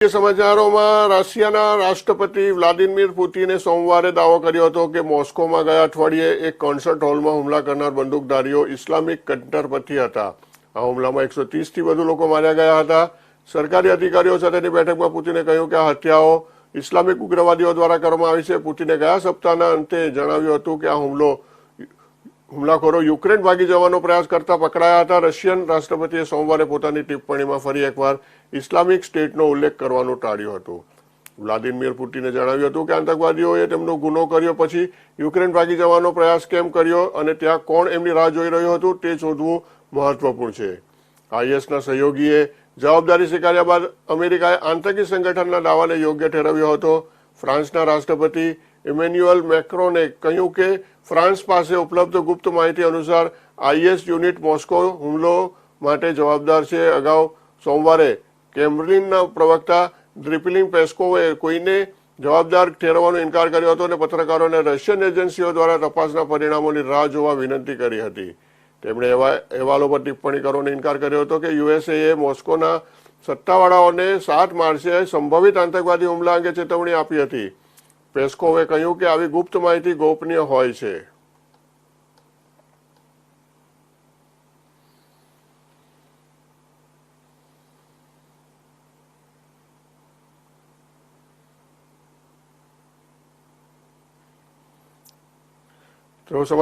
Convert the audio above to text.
સમાચારોમાં રશિયાના રાષ્ટ્રપતિ વ્લાદિમીર પુતિને સોમવારે દાવો કર્યો હતો કે મોસ્કોમાં ગયા અઠવાડિયે એક કોન્સર્ટ હોલમાં હુમલા કરનાર બંદૂકધારીઓ ઇસ્લામિક કટ્ટરપંથી હતા. આ હુમલામાં એકસો ત્રીસથી વધુ લોકો માર્યા ગયા હતા. સરકારી અધિકારીઓ સાથેની બેઠકમાં પુતિને કહ્યું કે આ હત્યાઓ ઇસ્લામિક ઉગ્રવાદીઓ દ્વારા કરવામાં આવી છે. પુતિને ગયા સપ્તાહના અંતે જણાવ્યું હતું કે આ હુમલો હુમલાખોરો યુક્રેન ભાગી જવાનો પ્રયાસ કરતા પકડાયા હતા. રશિયન રાષ્ટ્રપતિએ સોમવારે પોતાની ટિપ્પણીમાં ફરી એકવાર ઇસ્લામિક સ્ટેટનો ઉલ્લેખ કરવાનું ટાળ્યું હતું. વ્લાદિમીર પુટિને જણાવ્યું હતું કે આતંકવાદીઓએ તેમનો ગુનો કર્યો પછી યુક્રેન ભાગી જવાનો પ્રયાસ કેમ કર્યો અને ત્યાં કોણ એમની રાહ જોઈ રહ્યું હતું તે શોધવું મહત્વપૂર્ણ છે. આઈએસના સહયોગીએ જવાબદારી સ્વીકાર્યા બાદ અમેરિકાએ આતંકી સંગઠનના દાવાને યોગ્ય ઠેરવ્યો હતો. ફ્રાન્સના રાષ્ટ્રપતિ ઇમેન્યુઅલ મેક્રોને કહ્યું કે ફ્રાન્સ પાસે ઉપલબ્ધ ગુપ્ત માહિતી અનુસાર આઈએસ યુનિટ મોસ્કો હુમલો માટે જવાબદાર છે. અગાઉ સોમવારે કેમ્બ્રિનના પ્રવક્તા દ્રિપિલિંગ પેસ્કોવે કોઈને જવાબદાર ઠેરવવાનો ઇનકાર કર્યો હતો અને પત્રકારોને રશિયન એજન્સીઓ દ્વારા તપાસના પરિણામોની રાહ જોવા વિનંતી કરી હતી. તેમણે એવા અહેવાલો પર ટિપ્પણી કરવાનો ઇનકાર કર્યો હતો કે યુએસએએ મોસ્કોના સત્તાવાળાઓને સાત માર્ચે સંભવિત આતંકવાદી હુમલા અંગે ચેતવણી આપી હતી. પેસ્કોવે કહ્યું કે આવી ગુપ્ત માહિતી ગોપનીય હોય છે. તો સમાચાર